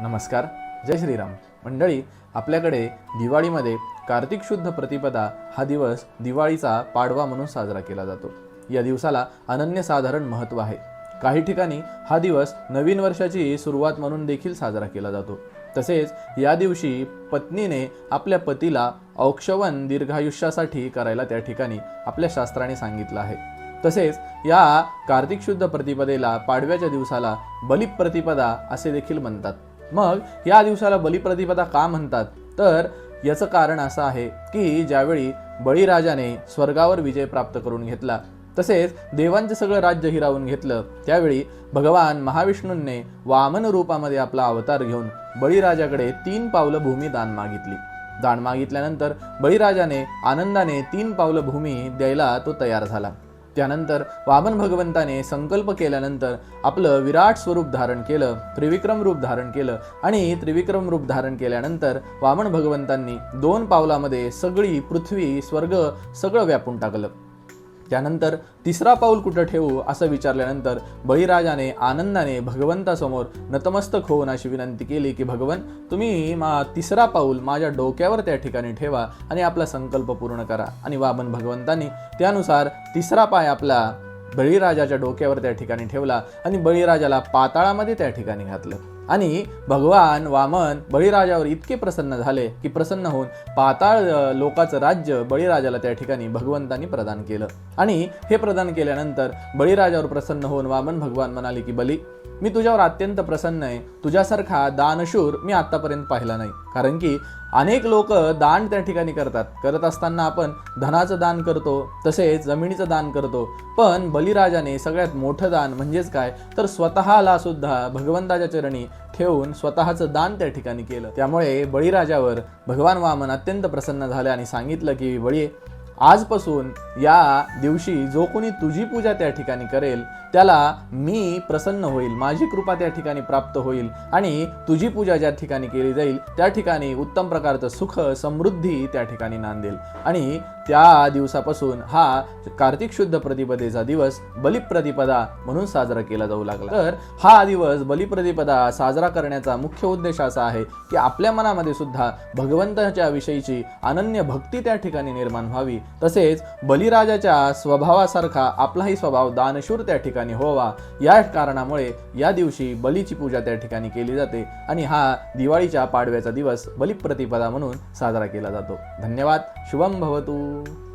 नमस्कार जय श्रीराम. मंडळी आपल्याकडे दिवाळीमध्ये कार्तिक शुद्ध प्रतिपदा हा दिवस दिवाळीचा पाडवा म्हणून साजरा केला जातो. या दिवसाला अनन्यसाधारण महत्त्व आहे. काही ठिकाणी हा दिवस नवीन वर्षाची सुरुवात म्हणून देखील साजरा केला जातो. तसेच या दिवशी पत्नीने आपल्या पतीला औक्षवन दीर्घायुष्यासाठी करायला त्या ठिकाणी आपल्या शास्त्राने सांगितलं आहे. तसेच या कार्तिक शुद्ध प्रतिपदेला पाडव्याच्या दिवसाला बलिप प्रतिपदा असे देखील म्हणतात. मग या दिवसाला बलिप्रतिपदा का म्हणतात? तर याचं कारण असं आहे की ज्यावेळी बळीराजाने स्वर्गावर विजय प्राप्त करून घेतला तसेच देवांचं सगळं राज्य हिरावून घेतलं त्यावेळी भगवान महाविष्णूंने वामन रूपामध्ये आपला अवतार घेऊन बळीराजाकडे तीन पावलं भूमी दान मागितली. दान मागितल्यानंतर बळीराजाने आनंदाने तीन पावलं भूमी द्यायला तो तयार झाला. त्यानंतर वामन भगवंताने संकल्प केल्यानंतर आपलं विराट स्वरूप धारण केलं त्रिविक्रम रूप धारण केलं आणि त्रिविक्रम रूप धारण केल्यानंतर वामन भगवंतांनी दोन पावलामध्ये सगळी पृथ्वी स्वर्ग सगळं व्यापून टाकलं. त्यानंतर तिसरा पाऊल कुठं ठेवू असं विचारल्यानंतर बळीराजाने आनंदाने भगवंतासमोर नतमस्तक होऊन अशी विनंती केली की भगवन तुम्ही मा तिसरा पाऊल माझ्या डोक्यावर त्या ठिकाणी ठेवा आणि आपला संकल्प पूर्ण करा. आणि वामन भगवंतांनी त्यानुसार तिसरा पाय आपला बळीराजाच्या डोक्यावर त्या ठिकाणी ठेवला आणि बळीराजाला पाताळामध्ये त्या ठिकाणी घातलं. आणि भगवान वामन बळीराजावर इतके प्रसन्न झाले की प्रसन्न होऊन पाताळ लोकाचं राज्य बळीराजाला त्या ठिकाणी भगवंतांनी प्रदान केलं. आणि हे प्रदान केल्यानंतर बळीराजावर प्रसन्न होऊन वामन भगवान म्हणाले की बली मी तुझ्यावर अत्यंत प्रसन्न आहे. तुझ्यासारखा दानशूर मी आतापर्यंत पाहिला नाही. कारण की अनेक लोक दान त्या ठिकाणी करतात. करत असताना आपण धनाचं दान करतो तसेच जमिनीचं दान करतो. पण बलिराजाने सगळ्यात मोठं दान म्हणजेच काय? तर स्वतःला सुद्धा भगवंताच्या चरणी ठेवून स्वतःचं दान त्या ठिकाणी केलं. त्यामुळे बळीराजावर भगवान वामन अत्यंत प्रसन्न झाले आणि सांगितलं की बळी आजपासून या दिवशी जो कोणी तुझी पूजा त्या ठिकाणी करेल त्याला मी प्रसन्न होईल माझी कृपा त्या ठिकाणी प्राप्त होईल आणि तुझी पूजा ज्या ठिकाणी केली जाईल त्या ठिकाणी उत्तम प्रकारचं सुख समृद्धी त्या ठिकाणी नांदेल. आणि त्या दिवसापासून हा कार्तिक शुद्ध प्रतिपदेचा दिवस बलिप्रतिपदा म्हणून साजरा केला जाऊ लागला. तर हा दिवस बलिप्रतिपदा साजरा करण्याचा मुख्य उद्देश असा आहे की आपल्या मनामध्ये सुद्धा भगवंताच्या विषयीची अनन्य भक्ती त्या ठिकाणी निर्माण व्हावी. तसेच बलिराजाच्या स्वभावासारखा आपलाही स्वभाव दानशूर त्या ठिकाणी व्हावा. या कारणामुळे या दिवशी बलीची पूजा त्या ठिकाणी केली जाते आणि हा दिवाळीच्या पाडव्याचा दिवस बलिप्रतिपदा म्हणून साजरा केला जातो. धन्यवाद. शुभम भवतू. you.